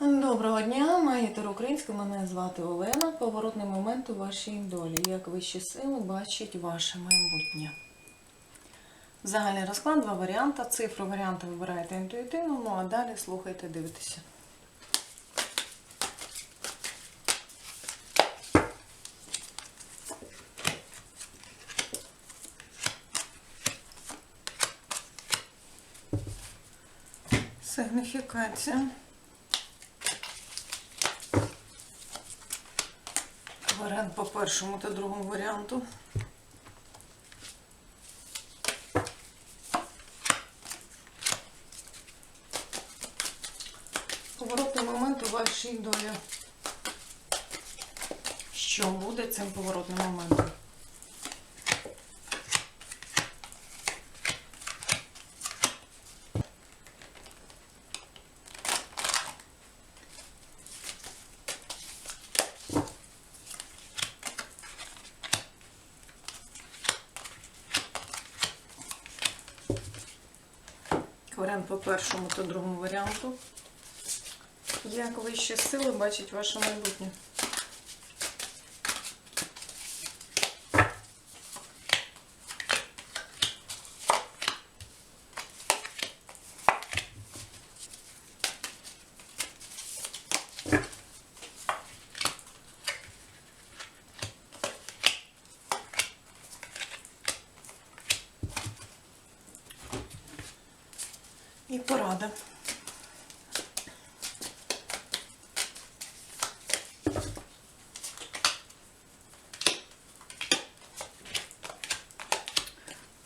Доброго дня, маєте українську, мене звати Олена. Поворотний момент у вашій долі. Як вищі сили бачать ваше майбутнє. Загальний розклад, два варіанти. Цифру варіанти вибираєте інтуїтивно, ну а далі слухайте, дивитеся. Сигніфікація. Варіант по першому та другому варіанту. Поворотний момент у вашій долі. Що буде цим поворотним моментом? Варіант по першому та другому варіанту. Як вищі сили бачать ваше майбутнє? Порада.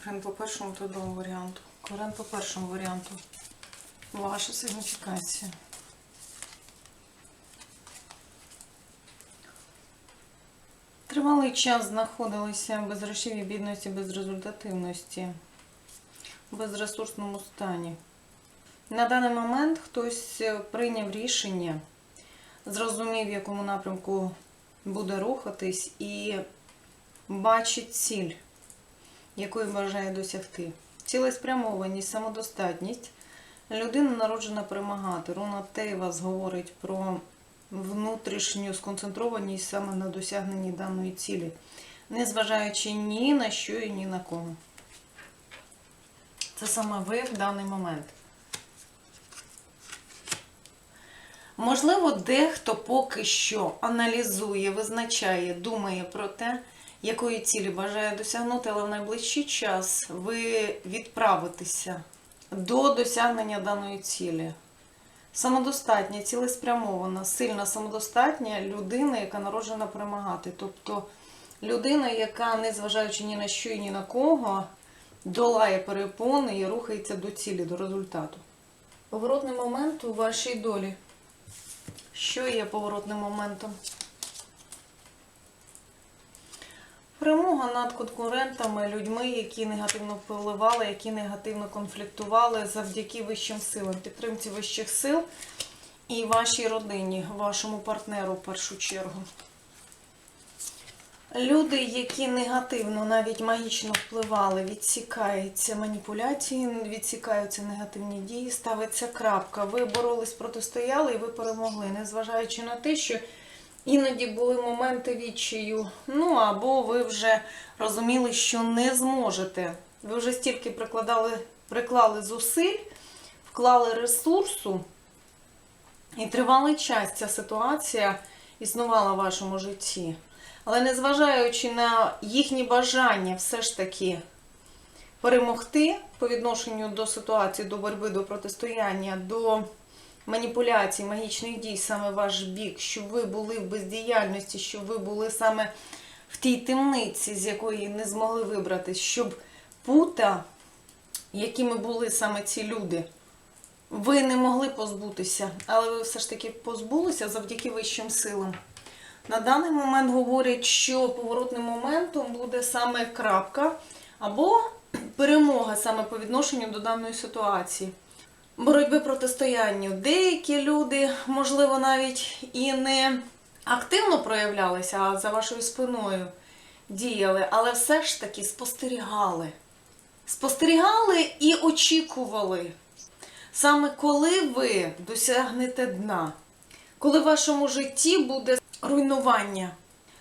Корен по першому та другому варіанту. Корен по першому варіанту. Ваша сигніфікація. Тривалий час знаходилися без грошовій бідності, без результативності, в безресурсному стані. На даний момент хтось е, прийняв рішення, зрозумів, в якому напрямку буде рухатись, і бачить ціль, якої бажає досягти. Цілеспрямованість, самодостатність. Людина народжена перемагати. Руна Тейвас говорить про внутрішню сконцентрованість саме на досягненні даної цілі, незважаючи ні на що і ні на кого. Це саме ви в даний момент. Можливо, дехто поки що аналізує, визначає, думає про те, якої цілі бажає досягнути, але в найближчий час ви відправитеся до досягнення даної цілі. Самодостатня, цілеспрямована, сильна самодостатня людина, яка народжена перемагати. Тобто людина, яка, незважаючи ні на що і ні на кого, долає перепони і рухається до цілі, до результату. Поворотний момент у вашій долі. Що є поворотним моментом? Перемога над конкурентами, людьми, які негативно впливали, які негативно конфліктували завдяки вищим силам, підтримці вищих сил і вашій родині, вашому партнеру в першу чергу. Люди, які негативно, навіть магічно впливали, відсікаються маніпуляції, відсікаються негативні дії, ставиться крапка. Ви боролись, протистояли і ви перемогли, незважаючи на те, що іноді були моменти відчаю. Ну або ви вже розуміли, що не зможете. Ви вже стільки прикладали, приклали зусиль, вклали ресурсу, і тривалий час ця ситуація існувала в вашому житті. Але незважаючи на їхні бажання все ж таки перемогти по відношенню до ситуації, до боротьби, до протистояння, до маніпуляцій, магічних дій, саме ваш бік, щоб ви були в бездіяльності, щоб ви були саме в тій темниці, з якої не змогли вибратись, щоб пута, якими були саме ці люди, ви не могли позбутися, але ви все ж таки позбулися завдяки вищим силам. На даний момент говорять, що поворотним моментом буде саме крапка або перемога саме по відношенню до даної ситуації. Боротьби протистоянню. Деякі люди, можливо, навіть і не активно проявлялися, а за вашою спиною діяли, але все ж таки спостерігали. Спостерігали і очікували. Саме коли ви досягнете дна, коли в вашому житті буде руйнування,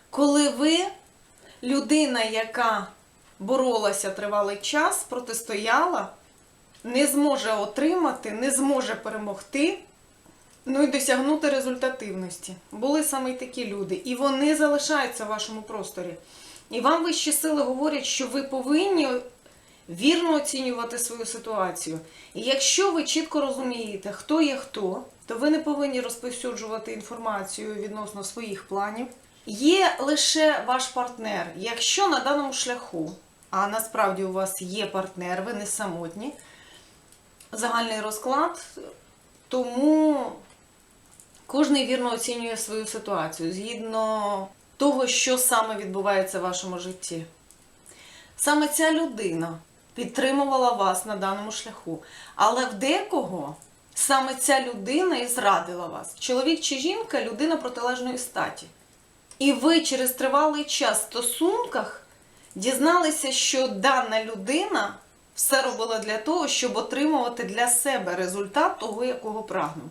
коли ви людина, яка боролася тривалий час, протистояла, не зможе отримати, не зможе перемогти, ну і досягнути результативності. Були саме й такі люди, і вони залишаються в вашому просторі. І вам вищі сили говорять, що ви повинні вірно оцінювати свою ситуацію. І якщо ви чітко розумієте, хто є хто, то ви не повинні розповсюджувати інформацію відносно своїх планів. Є лише ваш партнер. Якщо на даному шляху, а насправді у вас є партнер, ви не самотні, загальний розклад, тому кожен вірно оцінює свою ситуацію згідно того, що саме відбувається в вашому житті. Саме ця людина підтримувала вас на даному шляху. Але в декого саме ця людина і зрадила вас. Чоловік чи жінка людина протилежної статі. І ви через тривалий час в стосунках дізналися, що дана людина все робила для того, щоб отримувати для себе результат того, якого прагнув,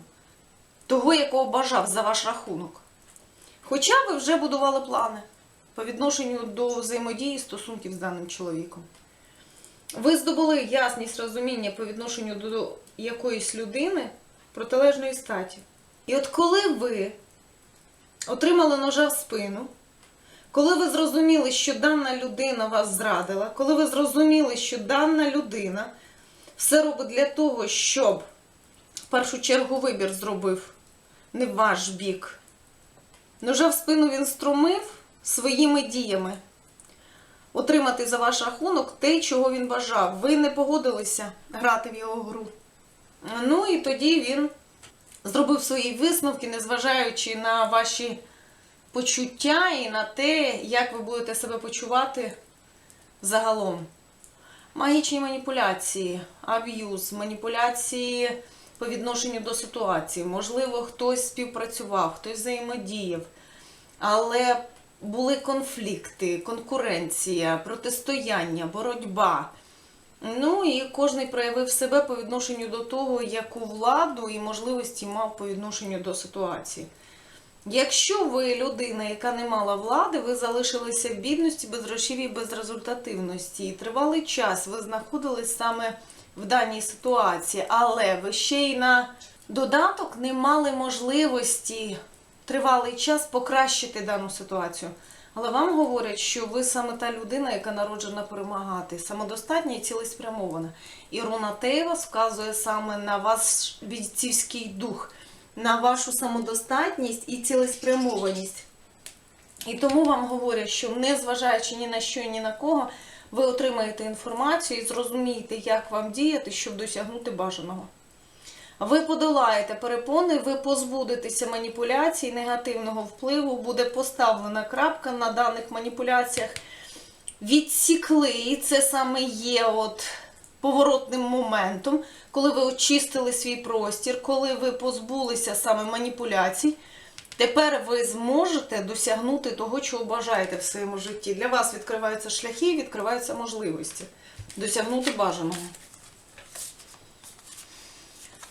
того, якого бажав за ваш рахунок. Хоча ви вже будували плани по відношенню до взаємодії стосунків з даним чоловіком. Ви здобули ясність розуміння по відношенню до якоїсь людини протилежної статі. І от коли ви отримали ножа в спину, коли ви зрозуміли, що дана людина вас зрадила, коли ви зрозуміли, що дана людина все робить для того, щоб в першу чергу вибір зробив не ваш бік. Ножа в спину він струмив своїми діями отримати за ваш рахунок те, чого він бажав. Ви не погодилися грати в його гру. Ну і тоді він зробив свої висновки, незважаючи на ваші почуття і на те, як ви будете себе почувати загалом. Магічні маніпуляції, аб'юз, маніпуляції по відношенню до ситуації. Можливо, хтось співпрацював, хтось взаємодіяв. Але були конфлікти, конкуренція, протистояння, боротьба. Ну і кожен проявив себе по відношенню до того, яку владу і можливості мав по відношенню до ситуації. Якщо ви людина, яка не мала влади, ви залишилися в бідності, безгрошів'ї, безрезультативності. І тривалий час ви знаходились саме в даній ситуації, але ви ще й на додаток не мали можливості тривалий час покращити дану ситуацію. Але вам говорять, що ви саме та людина, яка народжена перемагати, самодостатня і цілеспрямована. І руна Тейвас вказує саме на ваш бійцівський дух, на вашу самодостатність і цілеспрямованість. І тому вам говорять, що не зважаючи ні на що ні на кого, ви отримаєте інформацію і зрозумієте, як вам діяти, щоб досягнути бажаного. Ви подолаєте перепони, ви позбудетеся маніпуляцій, негативного впливу, буде поставлена крапка на даних маніпуляціях. Відсікли, і це саме є от поворотним моментом, коли ви очистили свій простір, коли ви позбулися саме маніпуляцій. Тепер ви зможете досягнути того, чого бажаєте в своєму житті. Для вас відкриваються шляхи, відкриваються можливості досягнути бажаного.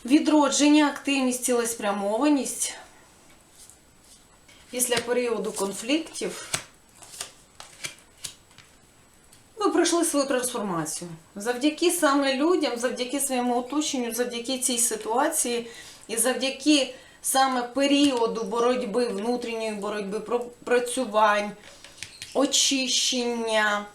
Відродження, активність, цілеспрямованість після періоду конфліктів ви пройшли свою трансформацію. Завдяки саме людям, завдяки своєму оточенню, завдяки цій ситуації і завдяки саме періоду боротьби, внутрішньої боротьби, пропрацювань, очищення.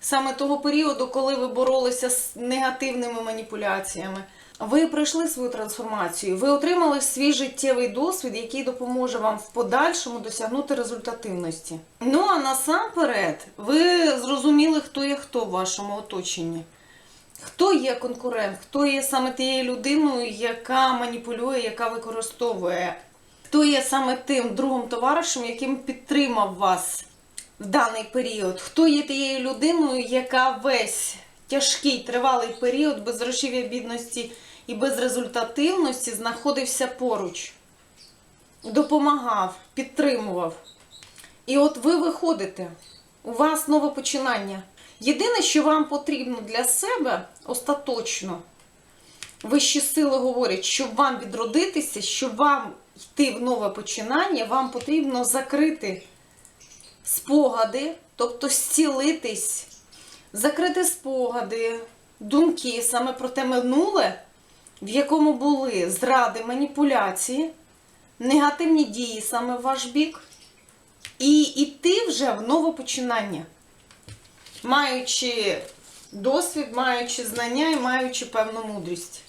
Саме того періоду, коли ви боролися з негативними маніпуляціями. Ви пройшли свою трансформацію, ви отримали свій життєвий досвід, який допоможе вам в подальшому досягнути результативності. Ну а насамперед, ви зрозуміли, хто є хто в вашому оточенні. Хто є конкурент, хто є саме тією людиною, яка маніпулює, яка використовує, хто є саме тим другом товаришем, яким підтримав вас в даний період, хто є тією людиною, яка весь тяжкий тривалий період безгрошів'я бідності і безрезультативності знаходився поруч, допомагав, підтримував. І от ви виходите, у вас нове починання. Єдине, що вам потрібно для себе остаточно, Вищі сили говорять, щоб вам відродитися, щоб вам йти в нове починання, вам потрібно закрити спогади, тобто зцілитись, закрити спогади, думки саме про те минуле, в якому були зради, маніпуляції, негативні дії саме в ваш бік, і йти вже в нове починання, маючи досвід, маючи знання і маючи певну мудрість.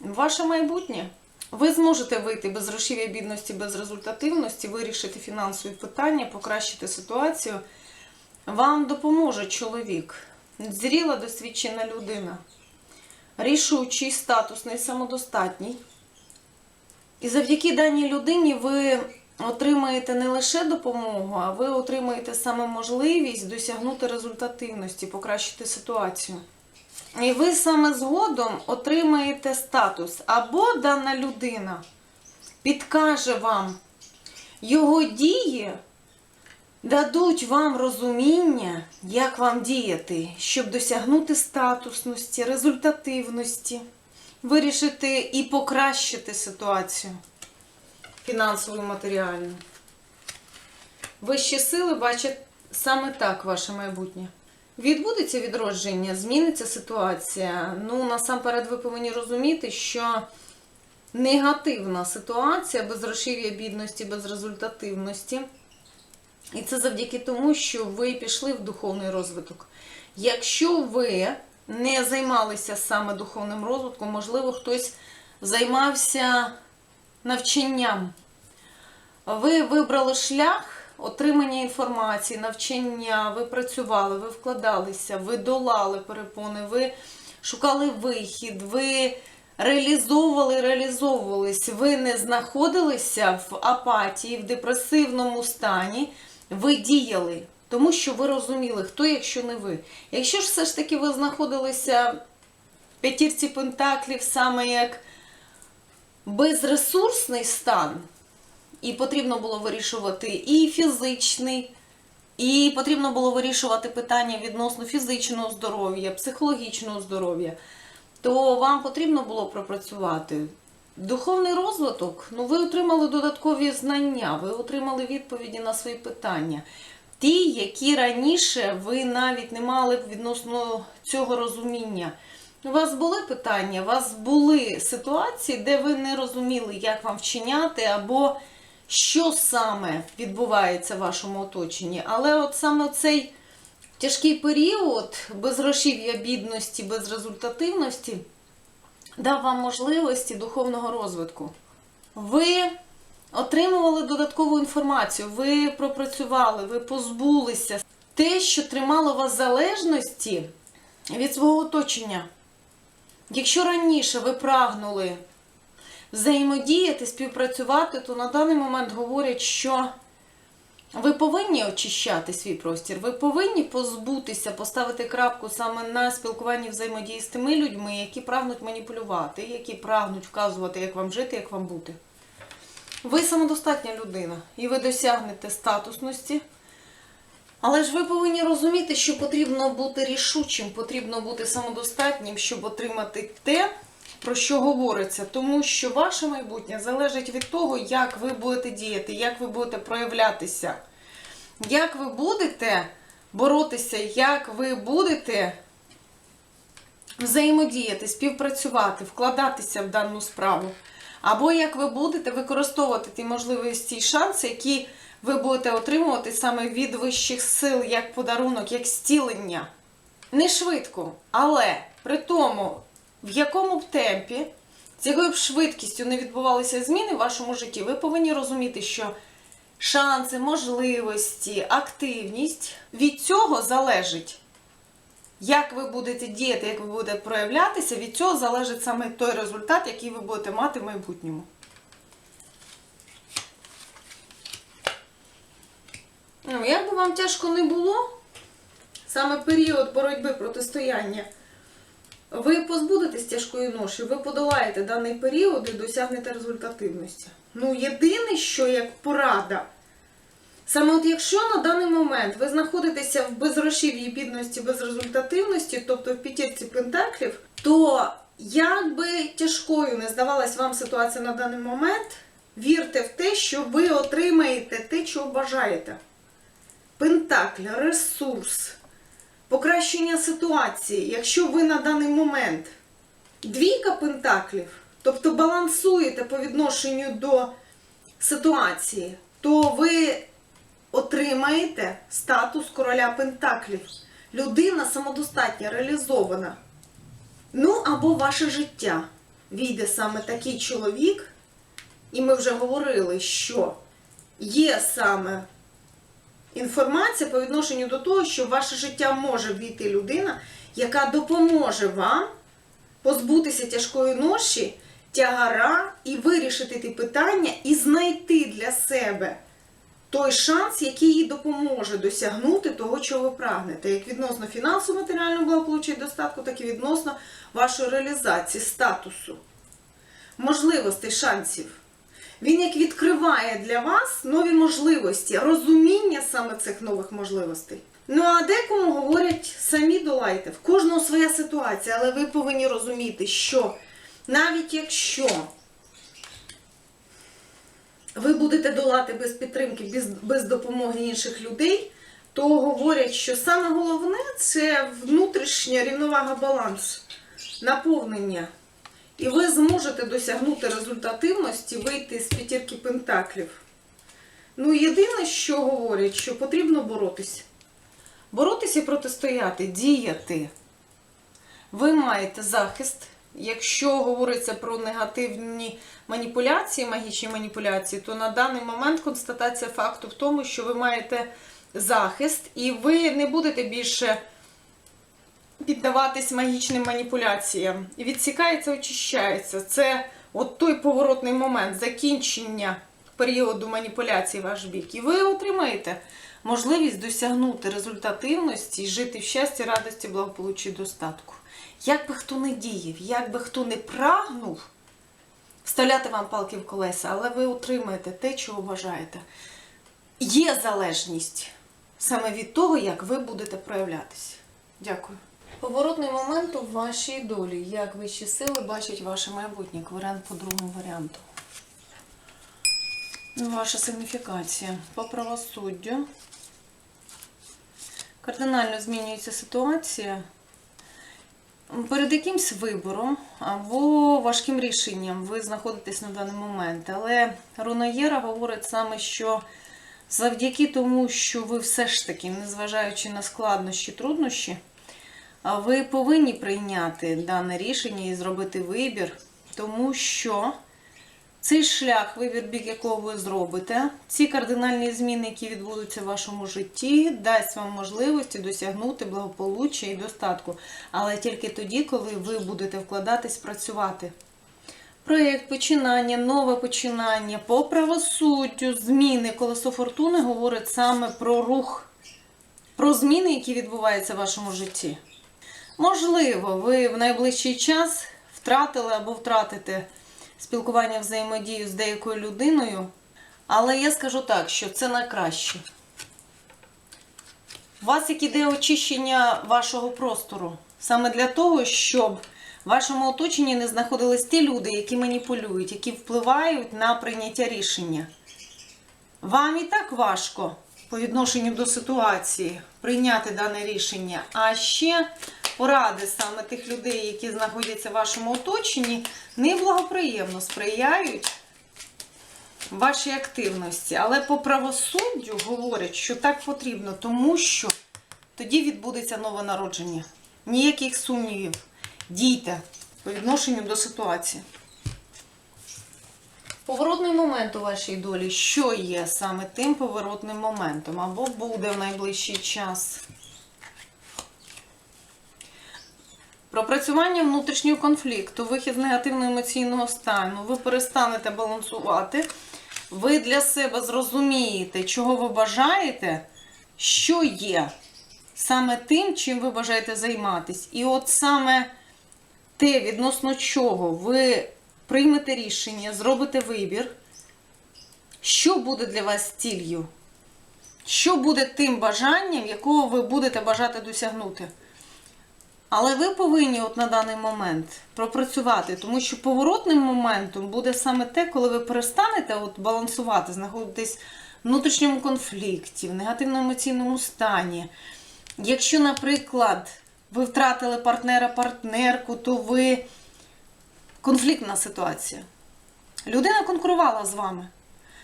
Ваше майбутнє. Ви зможете вийти без грошів'я бідності, без результативності, вирішити фінансові питання, покращити ситуацію. Вам допоможе чоловік, зріла досвідчена людина, рішучий, статусний, самодостатній. І завдяки даній людині ви отримаєте не лише допомогу, а ви отримаєте саме можливість досягнути результативності, покращити ситуацію. І ви саме згодом отримаєте статус. Або дана людина підкаже вам його дії, дадуть вам розуміння, як вам діяти, щоб досягнути статусності, результативності, вирішити і покращити ситуацію фінансову і матеріальну. Вищі сили бачать саме так ваше майбутнє. Відбудеться відродження, зміниться ситуація. Ну, насамперед, ви повинні розуміти, що негативна ситуація без грошів'я бідності, без результативності. І це завдяки тому, що ви пішли в духовний розвиток. Якщо ви не займалися саме духовним розвитком, можливо, хтось займався навчанням. Ви вибрали шлях отримання інформації, навчання, ви працювали, ви вкладалися, ви долали перепони, ви шукали вихід, ви реалізовували, реалізовувались, ви не знаходилися в апатії, в депресивному стані, ви діяли. Тому що ви розуміли, хто, якщо не ви. Якщо ж все ж таки ви знаходилися в п'ятірці пентаклів саме як безресурсний стан, і потрібно було вирішувати і фізичний, і потрібно було вирішувати питання відносно фізичного здоров'я, психологічного здоров'я, то вам потрібно було пропрацювати. Духовний розвиток, ну ви отримали додаткові знання, ви отримали відповіді на свої питання. Ті, які раніше ви навіть не мали відносно цього розуміння. У вас були питання, у вас були ситуації, де ви не розуміли, як вам вчиняти, або що саме відбувається в вашому оточенні. Але от саме цей тяжкий період без грошів'я бідності, без результативності дав вам можливості духовного розвитку. Ви отримували додаткову інформацію, ви пропрацювали, ви позбулися те, що тримало вас залежності від свого оточення. Якщо раніше ви прагнули взаємодіяти, співпрацювати, то на даний момент говорять, що ви повинні очищати свій простір, ви повинні позбутися, поставити крапку саме на спілкуванні взаємодії з тими людьми, які прагнуть маніпулювати, які прагнуть вказувати, як вам жити, як вам бути. Ви самодостатня людина, і ви досягнете статусності. Але ж ви повинні розуміти, що потрібно бути рішучим, потрібно бути самодостатнім, щоб отримати те, про що говориться. Тому що ваше майбутнє залежить від того, як ви будете діяти, як ви будете проявлятися, як ви будете боротися, як ви будете взаємодіяти, співпрацювати, вкладатися в дану справу. Або як ви будете використовувати ті можливості і шанси, які ви будете отримувати саме від вищих сил як подарунок, як стілення. Не швидко, але при тому, в якому б темпі, з якою б швидкістю не відбувалися зміни в вашому житті, ви повинні розуміти, що шанси, можливості, активність від цього залежить. Як ви будете діяти, як ви будете проявлятися, від цього залежить саме той результат, який ви будете мати в майбутньому. Ну, як би вам тяжко не було, саме період боротьби протистояння, ви позбудетесь тяжкої ноші, ви подолаєте даний період і досягнете результативності. Ну, єдине, що як порада, Саме от якщо на даний момент ви знаходитеся в безгрошів'ї, бідності, безрезультативності, тобто в п'ятірці пентаклів, то як би тяжкою не здавалась вам ситуація на даний момент, вірте в те, що ви отримаєте те, чого бажаєте. Пентакль, ресурс, покращення ситуації. Якщо ви на даний момент двійка пентаклів, тобто балансуєте по відношенню до ситуації, то ви отримаєте статус короля Пентаклів. Людина самодостатня, реалізована. Ну або ваше життя війде саме такий чоловік, і ми вже говорили, що є саме інформація по відношенню до того, що в ваше життя може війти людина, яка допоможе вам позбутися тяжкої ноші, тягара і вирішити ті питання, і знайти для себе той шанс, який їй допоможе досягнути того, чого ви прагнете, як відносно фінансово матеріального благополуччя і достатку, так і відносно вашої реалізації, статусу, можливостей, шансів. Він як відкриває для вас нові можливості, розуміння саме цих нових можливостей. Ну а декому говорять самі долайте. В кожного своя ситуація, але ви повинні розуміти, що навіть якщо ви будете долати без підтримки, без, без допомоги інших людей, то говорять, що саме головне це внутрішня рівновага баланс, наповнення. І ви зможете досягнути результативності, вийти з п'ятірки пентаклів. Ну, єдине, що говорять, що потрібно боротися. Боротися і протистояти, діяти. Ви маєте захист. Якщо говориться про негативні маніпуляції, магічні маніпуляції, то на даний момент констатація факту в тому, що ви маєте захист, і ви не будете більше піддаватись магічним маніпуляціям. І відсікається, очищається. Це от той поворотний момент закінчення періоду маніпуляцій ваш бік. І ви отримаєте можливість досягнути результативності і жити в щасті, радості, благополуччі достатку. Як би хто не діяв, як би хто не прагнув вставляти вам палки в колеса, але ви отримаєте те, чого бажаєте. Є залежність саме від того, як ви будете проявлятися. Дякую. Поворотний момент у вашій долі. Як вищі сили бачать ваше майбутнє. Варіант по другому варіанту. Ваша сигніфікація. По правосуддю. Кардинально змінюється ситуація. Перед якимсь вибором або важким рішенням ви знаходитесь на даний момент. Але Рунаєра говорить саме, що завдяки тому, що ви все ж таки, незважаючи на складнощі, труднощі, ви повинні прийняти дане рішення і зробити вибір, тому що цей шлях, вибір бік якого ви зробите, ці кардинальні зміни, які відбудуться в вашому житті, дасть вам можливості досягнути благополуччя і достатку. Але тільки тоді, коли ви будете вкладатись, працювати. Проєкт, починання, нове починання, по правосуддю, зміни. Колесо фортуни говорить саме про рух, про зміни, які відбуваються в вашому житті. Можливо, ви в найближчий час втратили або втратите спілкування взаємодію з деякою людиною, але я скажу так, що це на краще. У вас як іде очищення вашого простору саме для того, щоб в вашому оточенні не знаходились ті люди, які маніпулюють, які впливають на прийняття рішення. Вам і так важко по відношенню до ситуації прийняти дане рішення, а ще поради саме тих людей, які знаходяться в вашому оточенні, неблагоприємно сприяють вашій активності. Але по правосуддю говорять, що так потрібно, тому що тоді відбудеться нове народження. Ніяких сумнівів. Дійте по відношенню до ситуації. Поворотний момент у вашій долі. Що є саме тим поворотним моментом? Або буде в найближчий час? Пропрацювання внутрішнього конфлікту, вихід з негативного емоційного стану. Ви перестанете балансувати. Ви для себе зрозумієте, чого ви бажаєте, що є саме тим, чим ви бажаєте займатися. І от саме те, відносно чого ви приймете рішення, зробите вибір, що буде для вас ціллю. Що буде тим бажанням, якого ви будете бажати досягнути? Але ви повинні от на даний момент пропрацювати, тому що поворотним моментом буде саме те, коли ви перестанете от балансувати, знаходитесь в внутрішньому конфлікті, в негативному емоційному стані. Якщо, наприклад, ви втратили партнера, партнерку, то ви конфліктна ситуація. Людина конкурувала з вами.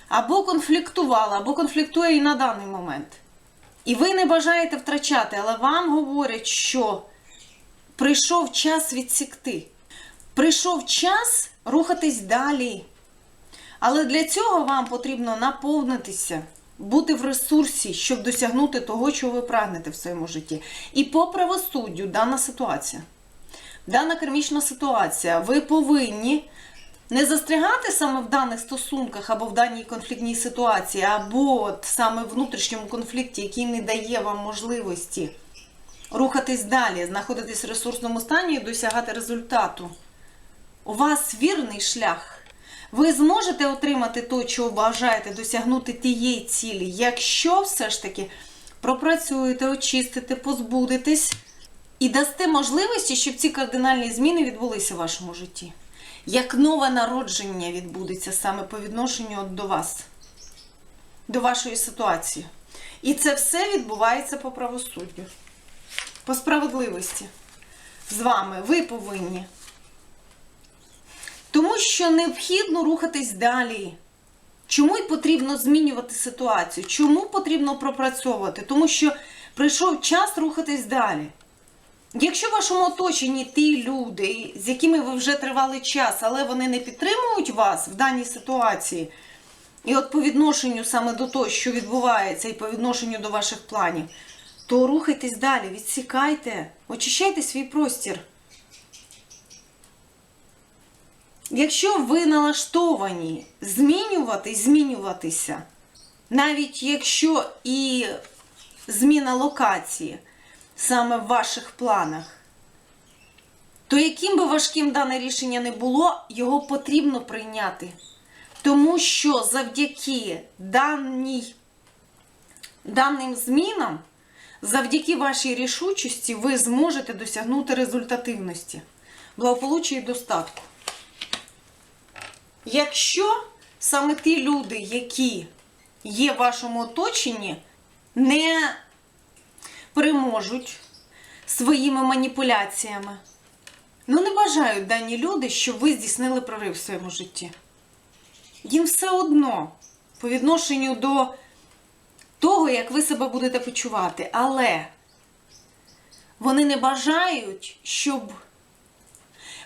Або конфліктувала, або конфліктує і на даний момент. І ви не бажаєте втрачати, але вам говорять, що прийшов час відсікти. Прийшов час рухатись далі. Але для цього вам потрібно наповнитися, бути в ресурсі, щоб досягнути того, чого ви прагнете в своєму житті. І по правосуддю дана ситуація. Дана кармічна ситуація, ви повинні не застрягати саме в даних стосунках або в даній конфліктній ситуації, або от саме в внутрішньому конфлікті, який не дає вам можливості рухатись далі, знаходитись в ресурсному стані і досягати результату. У вас вірний шлях. Ви зможете отримати то, чого бажаєте, досягнути тієї цілі, якщо все ж таки пропрацюєте, очистите, позбудетесь і дасте можливості, щоб ці кардинальні зміни відбулися в вашому житті. Як нове народження відбудеться саме по відношенню до вас, до вашої ситуації. І це все відбувається по правосуддю, по справедливості. З вами ви повинні. Тому що необхідно рухатись далі. Чому й потрібно змінювати ситуацію? Чому потрібно пропрацьовувати? Тому що прийшов час рухатись далі. Якщо в вашому оточенні ті люди, з якими ви вже тривали час, але вони не підтримують вас в даній ситуації, і от по відношенню саме до того, що відбувається, і по відношенню до ваших планів, то рухайтесь далі, відсікайте, очищайте свій простір. Якщо ви налаштовані змінювати, змінюватися, навіть якщо і зміна локації саме в ваших планах, то яким би важким дане рішення не було, його потрібно прийняти. Тому що завдяки даній, даним змінам, завдяки вашій рішучості, ви зможете досягнути результативності, благополуччя і достатку. Якщо саме ті люди, які є в вашому оточенні, не переможуть своїми маніпуляціями, ну не бажають дані люди, щоб ви здійснили прорив в своєму житті. Їм все одно по відношенню до того, як ви себе будете почувати. Але вони не бажають, щоб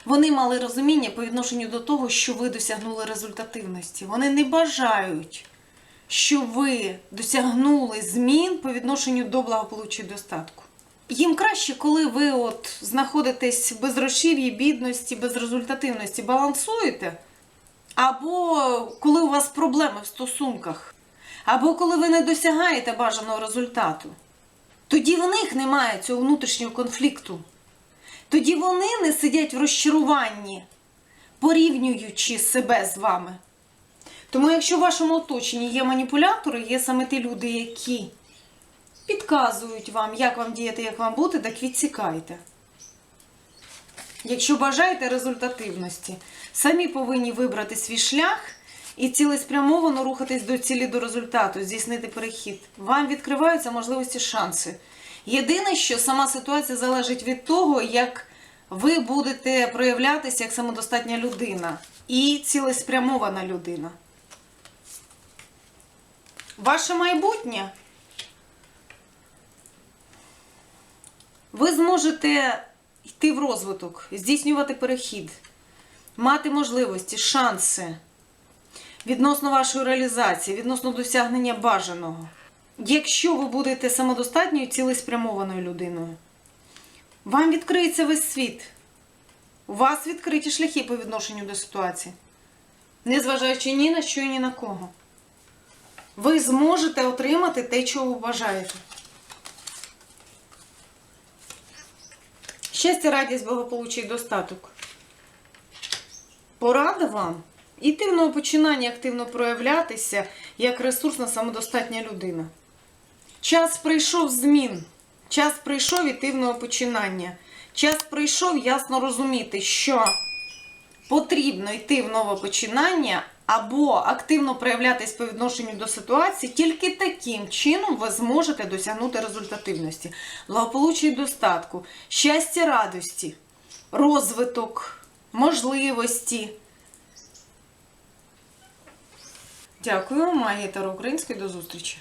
вони мали розуміння по відношенню до того, що ви досягнули результативності. Вони не бажають, що ви досягнули змін по відношенню до благополуччя і достатку. Їм краще, коли ви от знаходитесь в безрошів'ї, бідності, безрезультативності, балансуєте, або коли у вас проблеми в стосунках, або коли ви не досягаєте бажаного результату. Тоді в них немає цього внутрішнього конфлікту. Тоді вони не сидять в розчаруванні, порівнюючи себе з вами. Тому, якщо в вашому оточенні є маніпулятори, є саме ті люди, які підказують вам, як вам діяти, як вам бути, так відсікайте. Якщо бажаєте результативності, самі повинні вибрати свій шлях і цілеспрямовано рухатись до цілі до результату, здійснити перехід. Вам відкриваються можливості шанси. Єдине, що сама ситуація залежить від того, як ви будете проявлятися як самодостатня людина і цілеспрямована людина. Ваше майбутнє. Ви зможете йти в розвиток, здійснювати перехід, мати можливості, шанси відносно вашої реалізації, відносно досягнення бажаного. Якщо ви будете самодостатньою цілеспрямованою людиною, вам відкриється весь світ. У вас відкриті шляхи по відношенню до ситуації, незважаючи ні на що і ні на кого. Ви зможете отримати те, чого ви бажаєте. Щастя, радість, благополуччя і достаток. Порада вам іти в новопочинання активно проявлятися як ресурсна самодостатня людина. Час прийшов змін. Час прийшов нове починання. Час прийшов ясно розуміти, що потрібно йти в нове починання або активно проявлятись по відношенню до ситуації, тільки таким чином ви зможете досягнути результативності, благополуччя і достатку, щастя, радості, розвиток, можливості. Дякую, Магія Таро Української. До зустрічі!